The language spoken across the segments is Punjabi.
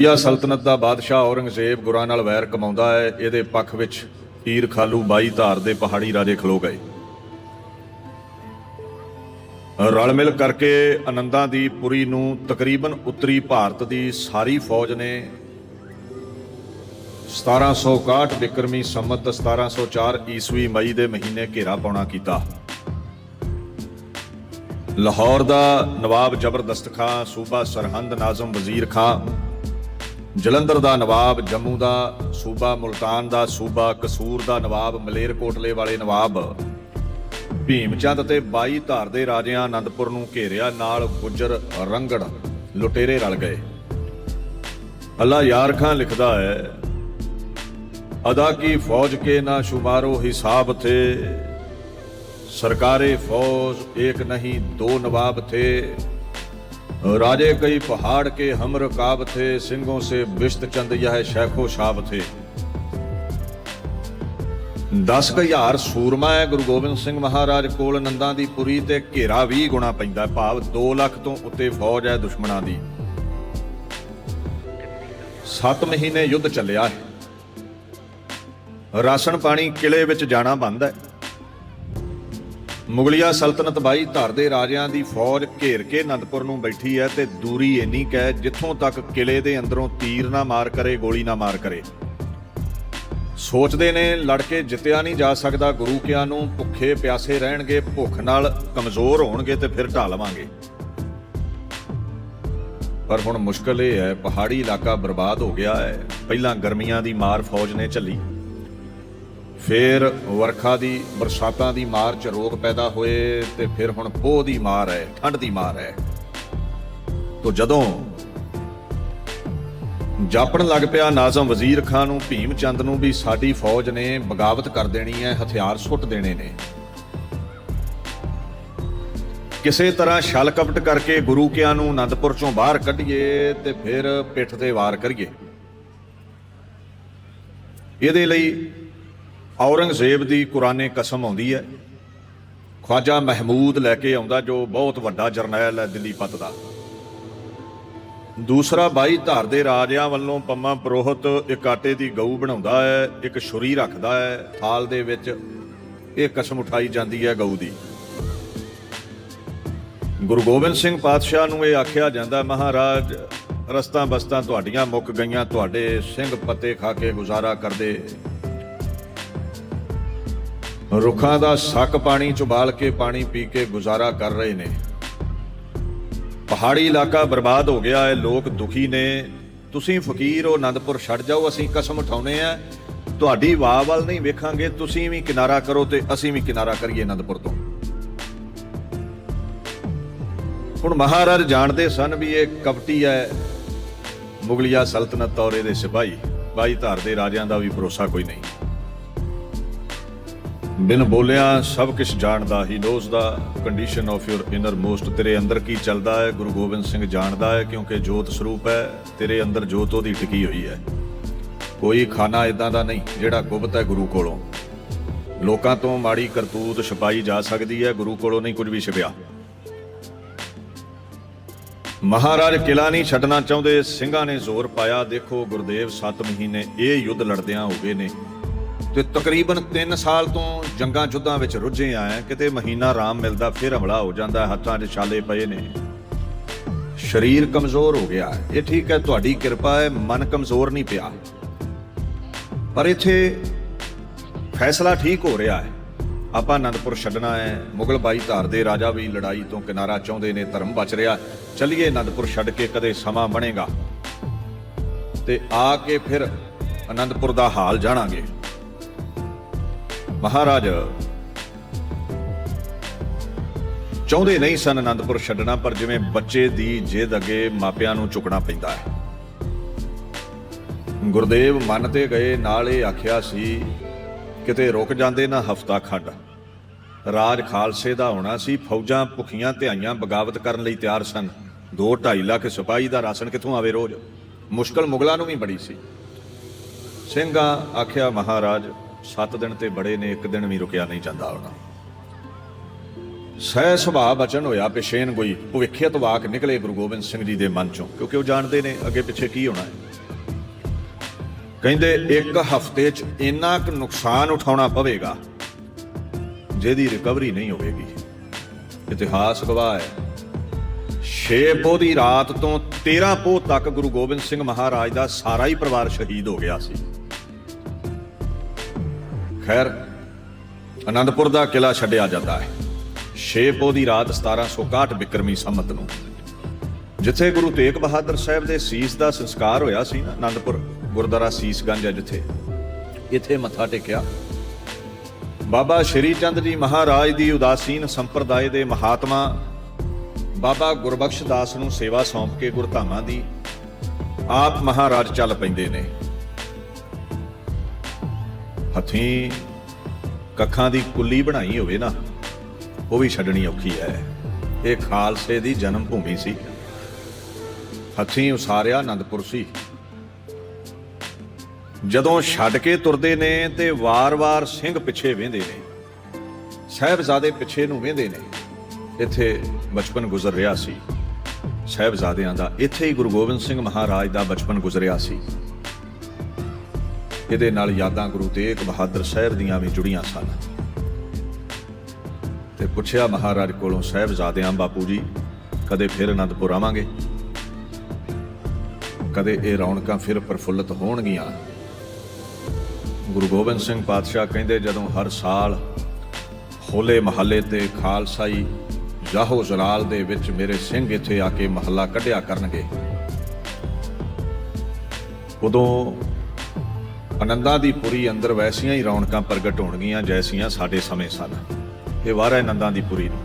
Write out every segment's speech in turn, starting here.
ਇਹ ਸਲਤਨਤ ਦਾ ਬਾਦਸ਼ਾਹ ਔਰੰਗਜ਼ੇਬ ਗੁਰਾਂ ਨਾਲ ਵੈਰ ਕਮਾਉਂਦਾ ਹੈ, ਇਹਦੇ ਪੱਖ ਵਿੱਚ ਹੀਰ ਖਾਲੂ ਬਾਈ ਧਾਰ ਦੇ ਪਹਾੜੀ ਰਾਜੇ ਖਲੋ ਗਏ। ਰਲ ਮਿਲ ਕਰਕੇ ਆਨੰਦਾਂ ਦੀ ਪੁਰੀ ਨੂੰ ਤਕਰੀਬਨ ਉੱਤਰੀ ਭਾਰਤ ਦੀ ਸਾਰੀ ਫੌਜ ਨੇ 1761 ਬਿਕਰਮੀ ਸੰਮਤ 1704 ਈਸਵੀ ਮਈ ਦੇ ਮਹੀਨੇ ਘੇਰਾ ਪਾਉਣਾ ਕੀਤਾ। ਲਾਹੌਰ ਦਾ ਨਵਾਬ ਜ਼ਬਰਦਸਤ ਖਾਂ ਸੂਬਾ ਸਰਹੰਦ ਨਾਜ਼ਮ ਵਜ਼ੀਰ ਖਾਂ ਜਲੰਧਰ ਦਾ ਨਵਾਬ, ਜੰਮੂ ਦਾ ਸੂਬਾ, ਮੁਲਤਾਨ ਦਾ ਸੂਬਾ, ਕਸੂਰ ਦਾ ਨਵਾਬ ਮਲੇਰਕੋਟਲੇ ਵਾਲੇ ਨਵਾਬ। ਭੀਮਚੰਦ ਤੇ 22 ਧਾਰ ਦੇ ਰਾਜਿਆਂ ਅਨੰਦਪੁਰ ਨੂੰ ਘੇਰਿਆ ਨਾਲ ਗੁੱਜਰ ਰੰਗੜ, ਲੁਟੇਰੇ ਰਲ ਗਏ। ਅੱਲਾ ਯਾਰ ਖਾਂ ਲਿਖਦਾ ਹੈ, ਅਦਾ ਕੀ ਫੌਜ ਕੇ ਨਾ ਸ਼ੁਮਾਰੋ ਹਿਸਾਬ ਥੇ? ਸਰਕਾਰੇ ਫੌਜ ਇੱਕ ਨਹੀਂ, ਦੋ ਨਵਾਬ ਥੇ। राजे कई पहाड़ के हम रकाब थे सिंहों से बिश्त चंद यह शैखो शाब थे 10000 ਸੂਰਮਾ ਹੈ ਗੁਰੂ ਗੋਬਿੰਦ ਸਿੰਘ ਮਹਾਰਾਜ ਕੋਲ ਨੰਦਾਂ ਦੀ ਪੁਰੀ ਤੇ ਘੇਰਾ 20 ਗੁਣਾ ਪੈਂਦਾ ਹੈ, ਭਾਵ 2 ਲੱਖ ਤੋਂ ਉੱਤੇ ਫੌਜ ਹੈ ਦੁਸ਼ਮਣਾਂ ਦੀ 7 ਮਹੀਨੇ ਯੁੱਧ ਚੱਲਿਆ ਹੈ ਰਾਸ਼ਨ ਪਾਣੀ ਕਿਲੇ ਵਿੱਚ ਜਾਣਾ ਬੰਦ ਹੈ ਮੁਗਲਿਆ ਸਲਤਨਤ ਬਾਈ ਧਰ ਦੇ ਰਾਜਿਆਂ ਦੀ ਫੌਜ ਘੇਰ ਕੇ ਅਨੰਦਪੁਰ ਨੂੰ ਬੈਠੀ ਹੈ ਤੇ ਦੂਰੀ ਇੰਨੀ ਕੁ ਜਿੱਥੋਂ ਤੱਕ ਕਿਲੇ ਦੇ ਅੰਦਰੋਂ ਤੀਰ ਨਾ ਮਾਰ ਕਰੇ, ਗੋਲੀ ਨਾ ਮਾਰ ਕਰੇ। ਸੋਚਦੇ ਨੇ ਲੜ ਕੇ ਜਿੱਤਿਆ ਨਹੀਂ ਜਾ ਸਕਦਾ, ਗੁਰੂ ਕਿਆਂ ਨੂੰ ਭੁੱਖੇ ਪਿਆਸੇ ਰਹਿਣਗੇ, ਭੁੱਖ ਨਾਲ ਕਮਜ਼ੋਰ ਹੋਣਗੇ ਤੇ ਫਿਰ ਢਾ ਲਵਾਂਗੇ। ਪਰ ਹੁਣ ਮੁਸ਼ਕਲ ਇਹ ਹੈ, ਪਹਾੜੀ ਇਲਾਕਾ ਬਰਬਾਦ ਹੋ ਗਿਆ ਹੈ। ਪਹਿਲਾਂ ਗਰਮੀਆਂ ਦੀ ਮਾਰ ਫੌਜ ਨੇ ਝੱਲੀ। ਫਿਰ ਵਰਖਾ ਦੀ, ਬਰਸਾਤਾਂ ਦੀ ਮਾਰ ਚ ਰੋਗ ਪੈਦਾ ਹੋਏ ਤੇ ਫਿਰ ਹੁਣ ਪੋਹ ਦੀ ਮਾਰ ਹੈ, ਠੰਡ ਦੀ ਮਾਰ ਹੈ। ਤੋ ਜਦੋਂ ਜਾਪਣ ਲੱਗ ਪਿਆ ਨਾਜ਼ਮ ਵਜ਼ੀਰ ਖਾਨ ਨੂੰ, ਭੀਮ ਚੰਦ ਨੂੰ ਵੀ ਸਾਡੀ ਫੌਜ ਨੇ ਬਗਾਵਤ ਕਰ ਦੇਣੀ ਹੈ, ਹਥਿਆਰ ਸੁੱਟ ਦੇਣੇ ਨੇ। ਕਿਸੇ ਤਰ੍ਹਾਂ ਛਲ ਕਪਟ ਕਰਕੇ ਗੁਰੂ ਕਿਆਂ ਨੂੰ ਅਨੰਦਪੁਰ ਚੋਂ ਬਾਹਰ ਕੱਢੀਏ ਤੇ ਫਿਰ ਪਿੱਠ ਤੇ ਵਾਰ ਕਰੀਏ। ਇਹਦੇ ਲਈ ਔਰੰਗਜ਼ੇਬ ਦੀ ਕੁਰਾਨੇ ਕਸਮ ਆਉਂਦੀ ਹੈ। ਖਵਾਜਾ ਮਹਿਮੂਦ ਲੈ ਕੇ ਆਉਂਦਾ, ਜੋ ਬਹੁਤ ਵੱਡਾ ਜਰਨੈਲ ਹੈ ਦਿੱਲੀ ਪਤ ਦਾ। ਦੂਸਰਾ ਬਾਈ ਧਾਰ ਦੇ ਰਾਜਿਆਂ ਵੱਲੋਂ ਪੰਮਾ ਪ੍ਰੋਹਤ ਇੱਕ ਆਟੇ ਦੀ ਗਊ ਬਣਾਉਂਦਾ ਹੈ, ਇੱਕ ਛੁਰੀ ਰੱਖਦਾ ਹੈ। ਥਾਲ ਦੇ ਵਿੱਚ ਇਹ ਕਸਮ ਉਠਾਈ ਜਾਂਦੀ ਹੈ ਗਊ ਦੀ। ਗੁਰੂ ਗੋਬਿੰਦ ਸਿੰਘ ਪਾਤਸ਼ਾਹ ਨੂੰ ਇਹ ਆਖਿਆ ਜਾਂਦਾ, ਮਹਾਰਾਜ, ਰਸਤਾ ਬਸਤਾਂ ਤੁਹਾਡੀਆਂ ਮੁੱਕ ਗਈਆਂ, ਤੁਹਾਡੇ ਸਿੰਘ ਪੱਤੇ ਖਾ ਕੇ ਗੁਜ਼ਾਰਾ ਕਰਦੇ ਰੁੱਖਾਂ ਦਾ ਸੱਕ ਪਾਣੀ ਚੁਬਾਲ ਕੇ ਪਾਣੀ ਪੀ ਕੇ ਗੁਜ਼ਾਰਾ ਕਰ ਰਹੇ ਨੇ। ਪਹਾੜੀ ਇਲਾਕਾ ਬਰਬਾਦ ਹੋ ਗਿਆ ਹੈ, ਲੋਕ ਦੁਖੀ ਨੇ। ਤੁਸੀਂ ਫਕੀਰ ਹੋ ਆਨੰਦਪੁਰ ਛੱਡ ਜਾਓ, ਅਸੀਂ ਕਸਮ ਉਠਾਉਨੇ ਆ। ਤੁਹਾਡੀ ਵਾਹ ਵੱਲ ਨਹੀਂ ਵੇਖਾਂਗੇ, ਤੁਸੀਂ ਵੀ ਕਿਨਾਰਾ ਕਰੋ ਤੇ ਅਸੀਂ ਵੀ ਕਿਨਾਰਾ ਕਰੀਏ ਆਨੰਦਪੁਰ ਤੋਂ। ਹੁਣ ਮਹਾਰਾਜ ਜਾਣਦੇ ਸਨ ਵੀ ਇਹ ਕਪਟੀ ਹੈ ਮੁਗਲਿਆ ਸਲਤਨਤ ਔਰ ਇਹਦੇ ਸਿਪਾਹੀ। ਬਾਈ ਧਾਰ ਦੇ ਰਾਜਿਆਂ ਦਾ ਵੀ ਭਰੋਸਾ ਕੋਈ ਨਹੀਂ। ਬਿਨ ਬੋਲਿਆ ਸਭ ਕੁਝ ਜਾਣਦਾ ਹੀ knows the condition of your innermost ਤੇਰੇ ਅੰਦਰ ਕੀ ਚੱਲਦਾ ਹੈ? ਗੁਰੂ ਗੋਬਿੰਦ ਸਿੰਘ ਜਾਣਦਾ ਹੈ, ਕਿਉਂਕਿ ਜੋਤ ਸਰੂਪ ਹੈ, ਤੇਰੇ ਅੰਦਰ ਜੋਤ ਉਹਦੀ ਟਿਕੀ ਹੋਈ ਹੈ। ਕੋਈ ਖਾਨਾ ਇਦਾਂ ਦਾ ਨਹੀਂ, ਜਿਹੜਾ ਗੁਪਤ ਹੈ ਗੁਰੂ ਕੋਲੋਂ। ਲੋਕਾਂ ਤੋਂ ਮਾੜੀ ਕਰਤੂਤ ਛਪਾਈ ਜਾ ਸਕਦੀ ਹੈ, ਗੁਰੂ ਕੋਲੋਂ ਨਹੀਂ ਕੁਝ ਵੀ ਛਪਿਆ। ਮਹਾਰਾਜ ਕਿਲਾ ਨਹੀਂ ਛੱਡਣਾ ਚਾਹੁੰਦੇ, ਸਿੰਘਾਂ ਨੇ ਜ਼ੋਰ ਪਾਇਆ, ਦੇਖੋ ਗੁਰਦੇਵ 7 ਮਹੀਨੇ, ਇਹ ਯੁੱਧ ਲੜਦਿਆਂ ਹੋ ਗਏ ਨੇ। ਤੇ ਤਕਰੀਬਨ 3 ਸਾਲ ਤੋਂ ਜੰਗਾਂ ਜੁੱਧਾਂ ਵਿੱਚ ਰੁੱਝੇ ਆਏ ਕਿਤੇ ਮਹੀਨਾ ਆਰਾਮ ਮਿਲਦਾ, ਫਿਰ ਹਮਲਾ ਹੋ ਜਾਂਦਾ, ਹੱਥਾਂ 'ਚ ਛਾਲੇ ਪਏ ਨੇ। ਸਰੀਰ ਕਮਜ਼ੋਰ ਹੋ ਗਿਆ ਇਹ ਠੀਕ ਹੈ, ਤੁਹਾਡੀ ਕਿਰਪਾ ਹੈ, ਮਨ ਕਮਜ਼ੋਰ ਨਹੀਂ ਪਿਆ। ਪਰ ਇੱਥੇ ਫੈਸਲਾ ਠੀਕ ਹੋ ਰਿਹਾ ਹੈ। ਆਪਾਂ ਅਨੰਦਪੁਰ ਛੱਡਣਾ ਹੈ। ਮੁਗਲ ਬਾਈ ਧਾਰ ਦੇ ਰਾਜਾ ਵੀ ਲੜਾਈ ਤੋਂ ਕਿਨਾਰਾ ਚਾਹੁੰਦੇ ਨੇ, ਧਰਮ ਬਚ ਰਿਹਾ ਚੱਲੀਏ ਅਨੰਦਪੁਰ ਛੱਡ ਕੇ, ਕਦੇ ਸਮਾਂ ਬਣੇਗਾ। ਤੇ ਆ ਕੇ ਫਿਰ ਅਨੰਦਪੁਰ ਦਾ ਹਾਲ ਜਾਣਾਂਗੇ। ਮਹਾਰਾਜ। ਚਾਹੁੰਦੇ ਨਹੀਂ ਸਨ ਅਨੰਦਪੁਰ ਛੱਡਣਾ, ਪਰ ਜਿਵੇਂ ਬੱਚੇ ਦੀ ਜਿੱਦ ਅੱਗੇ ਮਾਪਿਆਂ ਨੂੰ ਝੁਕਣਾ ਪੈਂਦਾ ਹੈ। ਗੁਰਦੇਵ ਮੰਨ ਤੇ ਗਏ, ਨਾਲ ਇਹ ਆਖਿਆ ਸੀ, ਕਿਤੇ ਰੁਕ ਜਾਂਦੇ ਨਾ ਹਫਤਾ ਖੰਡ। ਰਾਜ ਖਾਲਸੇ ਦਾ ਹੋਣਾ ਸੀ, ਫੌਜਾਂ ਭੁਖੀਆਂ ਧਿਆਈਆਂ ਬਗਾਵਤ ਕਰਨ ਲਈ ਤਿਆਰ ਸਨ। 2.5 ਲੱਖ ਸਿਪਾਹੀ ਦਾ ਰਾਸ਼ਨ ਕਿੱਥੋਂ ਆਵੇ ਰੋਜ਼? ਮੁਸ਼ਕਲ ਮੁਗਲਾਂ ਨੂੰ ਵੀ ਬੜੀ ਸੀ। ਸਿੰਘਾਂ ਆਖਿਆ, ਮਹਾਰਾਜ 7 ਦਿਨ ਤੇ ਬੜੇ ਨੇ, ਇੱਕ ਦਿਨ ਵੀ ਰੁਕਿਆ ਨਹੀਂ ਜਾਂਦਾ ਹੋਣਾ ਸਹਿ ਸੁਭਾਅ ਬਚਨ ਹੋਇਆ ਪੇਸ਼ੇਨ ਗੋਈ ਭਵਿੱਖਿਅਤ ਵਾਕ ਨਿਕਲੇ ਗੁਰੂ ਗੋਬਿੰਦ ਸਿੰਘ ਜੀ ਦੇ ਮਨ ਚੋਂ, ਕਿਉਂਕਿ ਉਹ ਜਾਣਦੇ ਨੇ ਅੱਗੇ ਪਿੱਛੇ ਕੀ ਹੋਣਾ ਹੈ। ਕਹਿੰਦੇ, ਇੱਕ ਹਫ਼ਤੇ 'ਚ ਇੰਨਾ ਕੁ ਨੁਕਸਾਨ ਉਠਾਉਣਾ ਪਵੇਗਾ, ਜਿਹਦੀ ਰਿਕਵਰੀ ਨਹੀਂ ਹੋਵੇਗੀ। ਇਤਿਹਾਸ ਗਵਾਹ ਹੈ। 6 ਪੋਹ ਦੀ ਰਾਤ ਤੋਂ 13 ਪੋਹ ਤੱਕ ਗੁਰੂ ਗੋਬਿੰਦ ਸਿੰਘ ਮਹਾਰਾਜ ਦਾ ਸਾਰਾ ਹੀ ਪਰਿਵਾਰ ਸ਼ਹੀਦ ਹੋ ਗਿਆ ਸੀ। ਖੈਰ, ਅਨੰਦਪੁਰ ਦਾ ਕਿਲਾ ਛੱਡਿਆ ਜਾਂਦਾ ਹੈ। 6 ਪੋਹ ਦੀ ਰਾਤ 1761 ਬਿਕਰਮੀ ਸੰਮਤ ਨੂੰ। ਜਿੱਥੇ ਗੁਰੂ ਤੇਗ ਬਹਾਦਰ ਸਾਹਿਬ ਦੇ ਸੀਸ ਦਾ ਸੰਸਕਾਰ ਹੋਇਆ ਸੀ ਨਾ, ਅਨੰਦਪੁਰ, ਗੁਰਦੁਆਰਾ ਸੀਸਗੰਜ ਹੈ ਜਿੱਥੇ। ਇੱਥੇ ਮੱਥਾ ਟੇਕਿਆ। ਬਾਬਾ ਸ਼੍ਰੀ ਚੰਦ ਜੀ ਮਹਾਰਾਜ ਦੀ ਉਦਾਸੀਨ ਸੰਪਰਦਾਇ ਦੇ ਮਹਾਤਮਾ, ਬਾਬਾ ਗੁਰਬਖਸ਼ ਦਾਸ ਨੂੰ ਸੇਵਾ ਸੌਂਪ ਕੇ ਗੁਰਧਾਮਾਂ ਦੀ, ਆਪ ਮਹਾਰਾਜ ਚੱਲ ਪੈਂਦੇ ਨੇ। ਹੱਥੀਂ ਕੱਖਾਂ ਦੀ ਕੁੱਲੀ ਬਣਾਈ ਹੋਵੇ ਨਾ, ਉਹ ਵੀ ਛੱਡਣੀ ਔਖੀ ਹੈ। ਇਹ ਖਾਲਸੇ ਦੀ ਜਨਮ ਭੂਮੀ ਸੀ। ਹੱਥੀਂ ਉਸਾਰਿਆ ਆਨੰਦਪੁਰ ਸੀ। ਜਦੋਂ ਛੱਡ ਕੇ ਤੁਰਦੇ ਨੇ ਤੇ ਵਾਰ-ਵਾਰ ਸਿੰਘ ਪਿੱਛੇ ਵੇਂਦੇ ਨੇ, ਸਾਹਿਬਜ਼ਾਦੇ ਪਿੱਛੇ ਨੂੰ ਵੇਂਦੇ ਨੇ, ਇੱਥੇ ਬਚਪਨ ਗੁਜ਼ਰ ਰਿਹਾ ਸੀ। ਸਾਹਿਬਜ਼ਾਦਿਆਂ ਦਾ ਇੱਥੇ ਹੀ ਗੁਰੂ ਗੋਬਿੰਦ ਸਿੰਘ ਮਹਾਰਾਜ ਦਾ ਬਚਪਨ ਗੁਜ਼ਰਿਆ ਸੀ। ਇਹਦੇ ਨਾਲ ਯਾਦਾਂ ਗੁਰੂ ਤੇਗ ਬਹਾਦਰ ਸਾਹਿਬ ਦੀਆਂ ਵੀ ਜੁੜੀਆਂ ਸਨ। ਤੇ ਪੁੱਛਿਆ ਮਹਾਰਾਜ ਕੋਲੋਂ ਸਾਹਿਬਜ਼ਾਦਿਆਂ ਬਾਪੂ ਜੀ, ਕਦੇ ਫਿਰ ਅਨੰਦਪੁਰ ਆਵਾਂਗੇ? ਕਦੇ ਇਹ ਰੌਣਕਾਂ ਫਿਰ ਪ੍ਰਫੁੱਲਤ ਹੋਣਗੀਆਂ? ਗੁਰੂ ਗੋਬਿੰਦ ਸਿੰਘ ਪਾਤਸ਼ਾਹ ਕਹਿੰਦੇ, ਜਦੋਂ ਹਰ ਸਾਲ ਹੋਲੇ ਮਹੱਲੇ ਤੇ ਖਾਲਸਾਈ ਜਾਹੋ ਜਲਾਲ ਦੇ ਵਿੱਚ ਮੇਰੇ ਸਿੰਘ ਇੱਥੇ ਆ ਕੇ ਮਹੱਲਾ ਕੱਢਿਆ ਕਰਨਗੇ, ਉਦੋਂ ਆਨੰਦਾਂ ਦੀ ਪੁਰੀ ਅੰਦਰ ਵੈਸੀਆਂ ਹੀ ਰੌਣਕਾਂ ਪ੍ਰਗਟ ਹੋਣਗੀਆਂ ਜੈਸੀਆਂ ਸਾਡੇ ਸਮੇਂ ਸਨ। ਇਹ ਵਾਰ ਹੈ ਆਨੰਦਾਂ ਦੀ ਪੁਰੀ ਨੂੰ।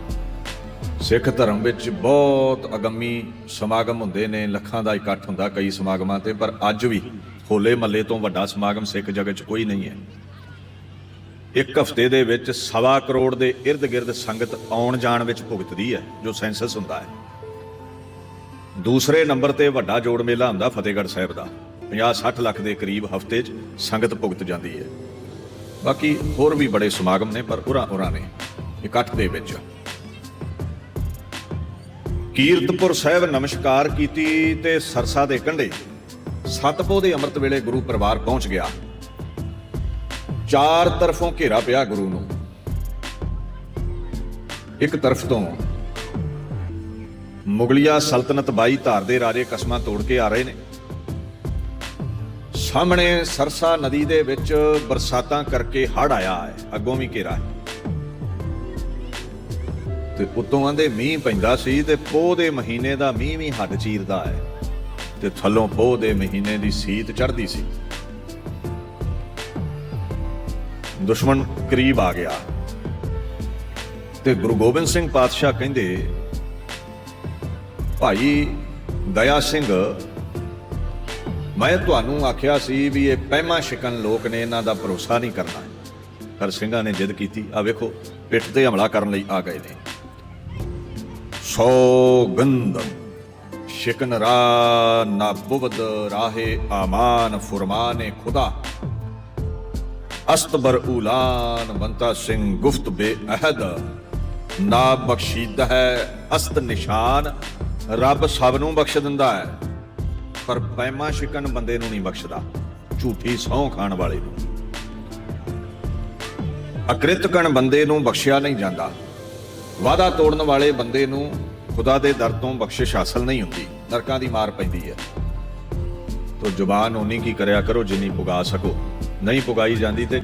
ਸਿੱਖ ਧਰਮ ਵਿੱਚ ਬਹੁਤ ਅਗੰਮੀ ਸਮਾਗਮ ਹੁੰਦੇ ਨੇ, ਲੱਖਾਂ ਦਾ ਇਕੱਠ ਹੁੰਦਾ ਕਈ ਸਮਾਗਮਾਂ ਤੇ, ਪਰ ਅੱਜ ਵੀ ਹੋਲੇ ਮੱਲੇ ਤੋਂ ਵੱਡਾ ਸਮਾਗਮ ਸਿੱਖ ਜਗਤ 'ਚ ਕੋਈ ਨਹੀਂ ਹੈ। ਇੱਕ ਹਫ਼ਤੇ ਦੇ ਵਿੱਚ ਸਵਾ ਕਰੋੜ ਦੇ ird-gird ਸੰਗਤ ਆਉਣ ਜਾਣ ਵਿੱਚ ਭੁਗਤਦੀ ਹੈ, ਜੋ ਸੈਂਸਸ ਹੁੰਦਾ ਹੈ। ਦੂਸਰੇ ਨੰਬਰ ਤੇ ਵੱਡਾ ਜੋੜ ਮੇਲਾ ਹੁੰਦਾ ਫਤਿਹਗੜ੍ਹ ਸਾਹਿਬ ਦਾ। 50-60 ਲੱਖ ਦੇ ਕਰੀਬ ਹਫ਼ਤੇ 'ਚ ਸੰਗਤ ਭੁਗਤ ਜਾਂਦੀ ਹੈ। ਬਾਕੀ ਹੋਰ ਵੀ ਬੜੇ ਸਮਾਗਮ ਨੇ, ਪਰ ਉਰਾਂ ਉਰਾਂ ਨੇ, ਇਕੱਠ ਦੇ ਵਿੱਚ। ਕੀਰਤਪੁਰ ਸਾਹਿਬ ਨਮਸਕਾਰ ਕੀਤੀ ਤੇ ਸਰਸਾ ਦੇ ਕੰਢੇ ਸਤਪੋ ਦੇ ਅੰਮ੍ਰਿਤ ਵੇਲੇ ਗੁਰੂ ਪਰਿਵਾਰ ਪਹੁੰਚ ਗਿਆ। ਚਾਰ ਤਰਫੋਂ ਘੇਰਾ ਪਿਆ ਗੁਰੂ ਨੂੰ। ਇੱਕ ਤਰਫ ਤੋਂ ਮੁਗਲਿਆ ਸਲਤਨਤ ਬਾਈ ਧਾਰ ਦੇ ਰਾਜੇ ਕਸਮਾਂ ਤੋੜ ਕੇ ਆ ਰਹੇ ਨੇ। ਸਾਹਮਣੇ ਸਰਸਾ ਨਦੀ ਦੇ ਵਿੱਚ ਬਰਸਾਤਾਂ ਕਰਕੇ ਹੜ ਆਇਆ ਹੈ। ਅੱਗੋਂ ਵੀ ਘੇਰਾ ਹੈ। ਤੇ ਉਤੋਂ ਆਂਦੇ ਮੀਂਹ ਪੈਂਦਾ ਸੀ ਤੇ ਪੋਹ ਦੇ ਮਹੀਨੇ ਦਾ ਮੀਂਹ ਵੀ ਹੱਡ ਚੀਰਦਾ ਹੈ। ਤੇ ਥੱਲੋਂ ਪੋਹ ਦੇ ਮਹੀਨੇ ਦੀ ਸੀਤ ਚੜ੍ਹਦੀ ਸੀ। ਦੁਸ਼ਮਣ ਕਰੀਬ ਆ ਗਿਆ। ਤੇ ਗੁਰੂ ਗੋਬਿੰਦ ਸਿੰਘ ਪਾਤਸ਼ਾਹ ਕਹਿੰਦੇ, ਭਾਈ ਦਇਆ ਸਿੰਘ ਮੈਂ ਤੁਹਾਨੂੰ ਆਖਿਆ ਸੀ ਵੀ ਇਹ ਪਹਿਮਾ ਸ਼ਿਕਨ ਲੋਕ ਨੇ ਇਹਨਾਂ ਦਾ ਭਰੋਸਾ ਨਹੀਂ ਕਰਨਾ। ਪਰ ਸਿੰਘਾਂ ਨੇ ਜਿੱਦ ਕੀਤੀ ਆ ਵੇਖੋ, ਪਿੱਠ ਤੇ ਹਮਲਾ ਕਰਨ ਲਈ ਆ ਗਏ ਨੇ। ਸੌਗੰਧ ਸ਼ਿਕਨ ਰਾ ਨਾ ਬੁਵਦ ਰਾਹੇ ਆਮਾਨ ਫੁਰਮਾਨੇ ਖੁਦਾ। ਅਸਤਬਰ ਉਲਾਨ ਬੰਤਾ ਸਿੰਘ ਗੁਫਤ ਬੇਅਹਦ ਨਾ ਬਖਸ਼ੀਦ ਹੈ ਅਸਤ ਨਿਸ਼ਾਨ, ਰੱਬ ਸਭ ਨੂੰ ਬਖਸ਼ ਦਿੰਦਾ ਹੈ। ਪਰ ਪੈਮਾ ਸ਼ਿਕਨ ਬੰਦੇ ਨੂੰ ਨਹੀਂ ਬਖਸ਼ਦਾ, ਝੂਠੀ ਸਹੁੰ ਖਾਣ ਵਾਲੇ ਨੂੰ। ਅਕ੍ਰਿਤਕਣ ਬੰਦੇ ਨੂੰ ਬਖਸ਼ਿਆ ਨਹੀਂ ਜਾਂਦਾ। ਵਾਦਾ ਤੋੜਨ ਵਾਲੇ ਬੰਦੇ ਨੂੰ ਖੁਦਾ ਦੇ ਦਰ ਤੋਂ ਬਖਸ਼ਿਸ਼ ਹਾਸਲ ਨਹੀਂ ਹੁੰਦੀ, ਨਰਕਾਂ ਦੀ ਮਾਰ ਪੈਂਦੀ ਹੈ। ਤੋ ਜ਼ੁਬਾਨ ਉਨੀ ਕੀ ਕਰਿਆ ਕਰੋ ਜਿੰਨੀ ਪੁਗਾ ਸਕੋ, ਨਹੀਂ ਪੁਗਾਈ ਜਾਂਦੀ ਤੇ